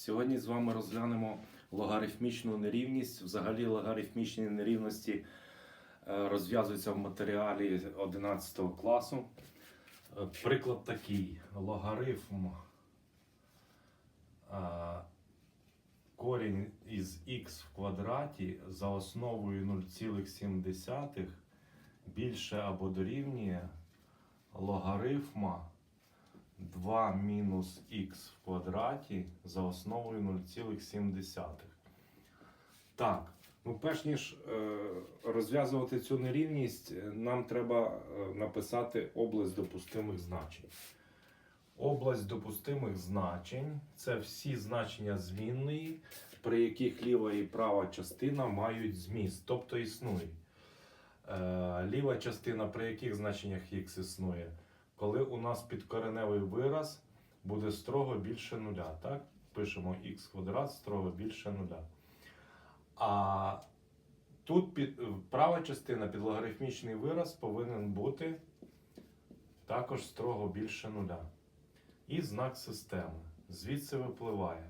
Сьогодні з вами розглянемо логарифмічну нерівність. Взагалі логарифмічні нерівності е, розв'язуються в матеріалі 11 класу. Е, Приклад такий: логарифм е, корінь із х в квадраті за основою 0,7 більше або дорівнює логарифма 2 мінус х в квадраті за основою 0,7. Так, ну перш ніж е, розв'язувати цю нерівність, е, нам треба е, написати область допустимих значень. Область допустимих значень це всі значення змінної, при яких ліва і права частина мають зміст, тобто існують. Е, ліва частина при яких значеннях х існує? Коли у нас підкореневий вираз буде строго більше нуля. Так? Пишемо х квадрат строго більше нуля. А тут під, права частина під логарифмічний вираз повинен бути також строго більше нуля. І знак системи. Звідси випливає.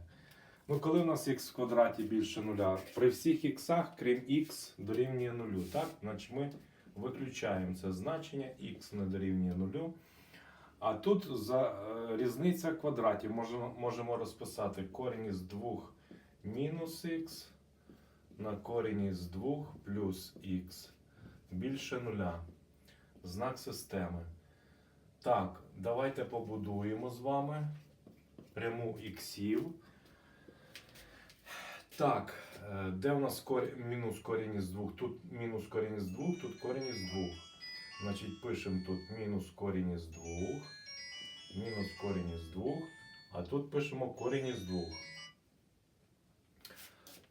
Ну, коли у нас х в квадраті більше нуля, при всіх х, крім х, дорівнює нулю. Так? Значить ми виключаємо це значення, х не дорівнює нулю. А тут за е, різниця квадратів можемо, можемо розписати корінь із 2 мінус х на корінь із 2 плюс х більше нуля. Знак системи. Так, давайте побудуємо з вами пряму іксів. Так, е, де в нас корінь, мінус корінь із 2? Тут мінус корінь із 2, тут корінь із 2. Значить, пишемо тут мінус корінь із 2, мінус корінь із 2, а тут пишемо корінь із 2.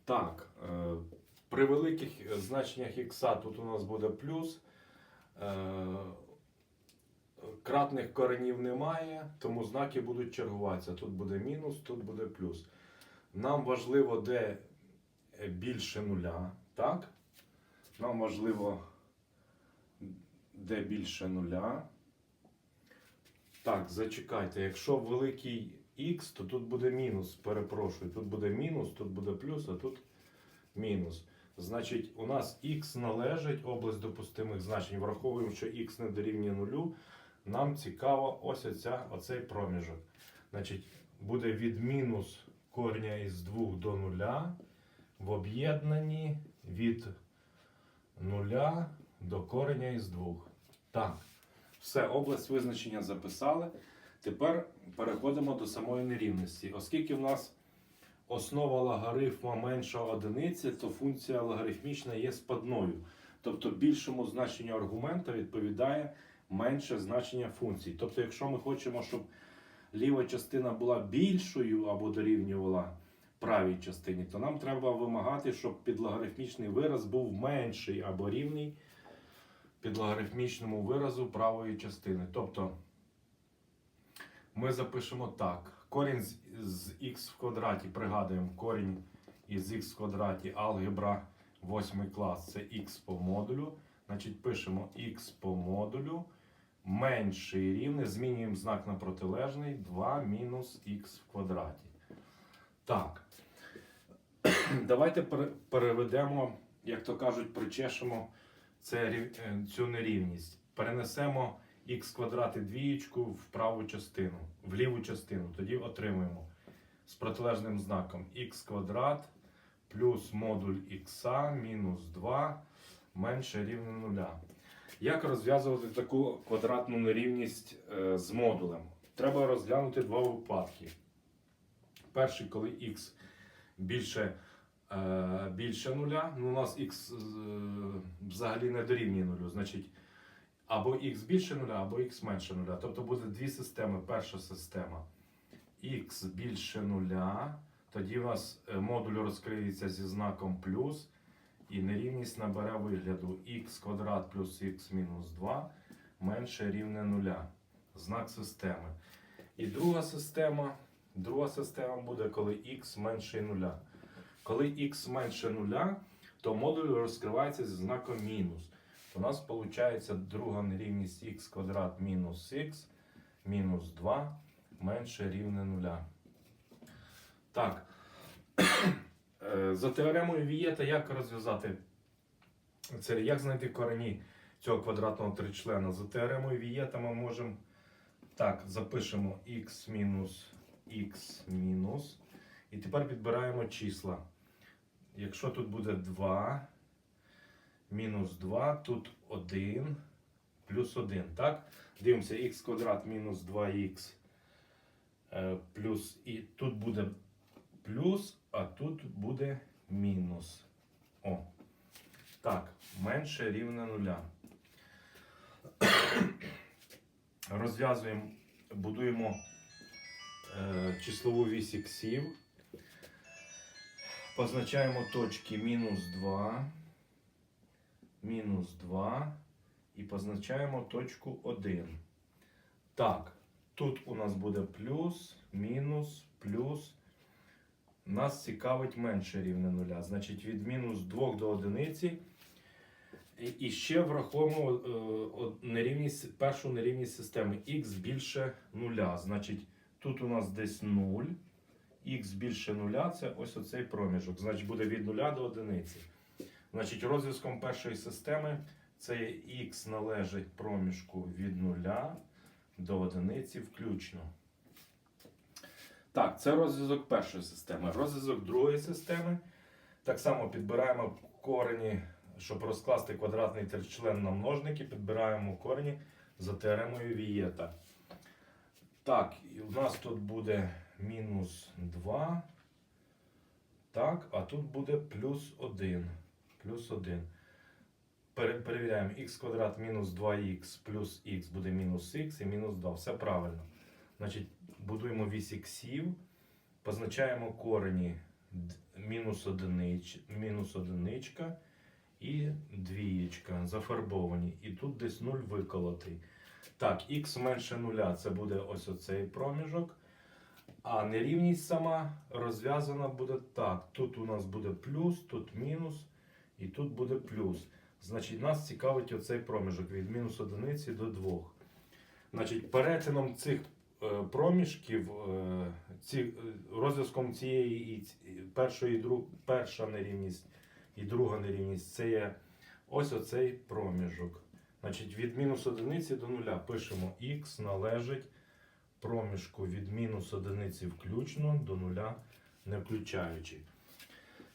Так, е, при великих значеннях х тут у нас буде плюс. Е, Кратних коренів немає, тому знаки будуть чергуватися. Тут буде мінус, тут буде плюс. Нам важливо, де більше нуля, так? Нам важливо де більше нуля. Так, зачекайте, якщо великий х, то тут буде мінус. Перепрошую, тут буде мінус, тут буде плюс, а тут мінус. Значить, у нас х належить область допустимих значень. Враховуємо, що х не дорівнює нулю. Нам цікаво ось оця, оцей проміжок. Значить, буде від мінус корня із 2 до нуля в об'єднанні від нуля до кореня із 2. Так, все, область визначення записали. Тепер переходимо до самої нерівності. Оскільки в нас основа логарифма менша одиниці, то функція логарифмічна є спадною. Тобто більшому значенню аргумента відповідає менше значення функції. Тобто, якщо ми хочемо, щоб ліва частина була більшою або дорівнювала правій частині, то нам треба вимагати, щоб підлогарифмічний вираз був менший або рівний підлогарифмічному виразу правої частини. Тобто ми запишемо так. Корінь з, з х в квадраті, пригадуємо, корінь із х в квадраті алгебра 8 клас це х по модулю. Значить, пишемо х по модулю менший рівне, змінюємо знак на протилежний 2 мінус х в квадраті. Так. Давайте переведемо, як то кажуть, причешемо це, е, цю нерівність. Перенесемо х квадрат і двієчку в праву частину, в ліву частину. Тоді отримуємо з протилежним знаком х квадрат плюс модуль х мінус 2 менше рівне нуля. Як розв'язувати таку квадратну нерівність е, з модулем? Треба розглянути два випадки. Перший, коли х більше, більше нуля, ну у нас х е, взагалі не дорівнює нулю. Значить, або х більше нуля, або х менше нуля. Тобто буде дві системи. Перша система х більше нуля, тоді у нас е, модуль розкриється зі знаком плюс. І нерівність набере вигляду х квадрат плюс х мінус 2 менше рівне нуля. Знак системи. І друга система, друга система буде, коли х менше нуля. Коли х менше нуля, то модуль розкривається зі знаком мінус. У нас виходить друга нерівність х квадрат мінус х мінус 2 менше рівне нуля. Так, Е, За теоремою Вієта як розв'язати це? Як знайти корені цього квадратного тричлена? За теоремою Вієта ми можемо так, запишемо x мінус x мінус. І тепер підбираємо числа. Якщо тут буде 2, мінус 2, тут 1, плюс 1. Так? Дивимося, х квадрат мінус 2х. е, Плюс і тут буде плюс, а тут буде мінус. О. Так, менше рівне нуля. Розв'язуємо, будуємо е, числову вісь іксів. Позначаємо точки мінус 2, мінус 2 і позначаємо точку 1. Так, тут у нас буде плюс, мінус, плюс. Нас цікавить менше рівне нуля. Значить, від мінус 2 до одиниці. І- І ще враховуємо е, нерівність, першу нерівність системи х більше нуля. Значить, тут у нас десь 0. Х більше нуля це ось оцей проміжок. Значить, буде від нуля до одиниці. Значить, розв'язком першої системи це х належить проміжку від нуля до одиниці включно. Так, це розв'язок першої системи. Розв'язок другої системи. Так само підбираємо корені, щоб розкласти квадратний тричлен на множники, підбираємо корені за теоремою Вієта. Так, і у нас тут буде мінус 2. Так, а тут буде плюс 1. Плюс 1. Перевіряємо х квадрат мінус 2х плюс х буде мінус х і мінус 2. Все правильно. Значить, будуємо вісь іксів, позначаємо корені мінус, одинич, мінус одиничка і двієчка зафарбовані. І тут десь 0 виколотий. Так, х менше нуля це буде ось оцей проміжок. А нерівність сама розв'язана буде так. Тут у нас буде плюс, тут мінус, і тут буде плюс. Значить, нас цікавить оцей проміжок від мінус одиниці до 2. Значить, перетином цих е, проміжків, е, ці, е, розв'язком цієї і першої, друг, перша нерівність і друга нерівність це є ось оцей проміжок. Значить, від мінус одиниці до нуля пишемо х належить проміжку від мінус одиниці включно до нуля не включаючи.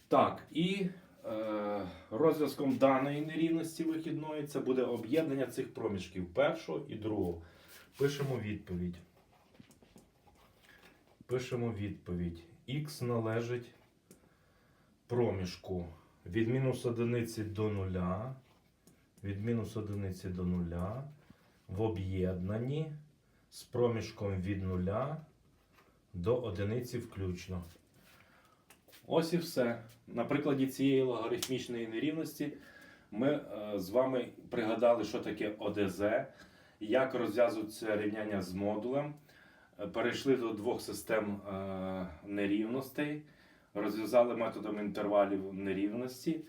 Так, і е, розв'язком даної нерівності вихідної це буде об'єднання цих проміжків першого і другого. Пишемо відповідь. Пишемо відповідь. Х належить проміжку від мінус одиниці до нуля. Від мінус одиниці до нуля в об'єднанні з проміжком від нуля до одиниці включно. Ось і все. На прикладі цієї логарифмічної нерівності ми е, з вами пригадали, що таке ОДЗ, як розв'язуються рівняння з модулем. Е, Перейшли до двох систем е, нерівностей, розв'язали методом інтервалів нерівності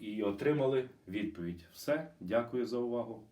і отримали відповідь. Все, дякую за увагу.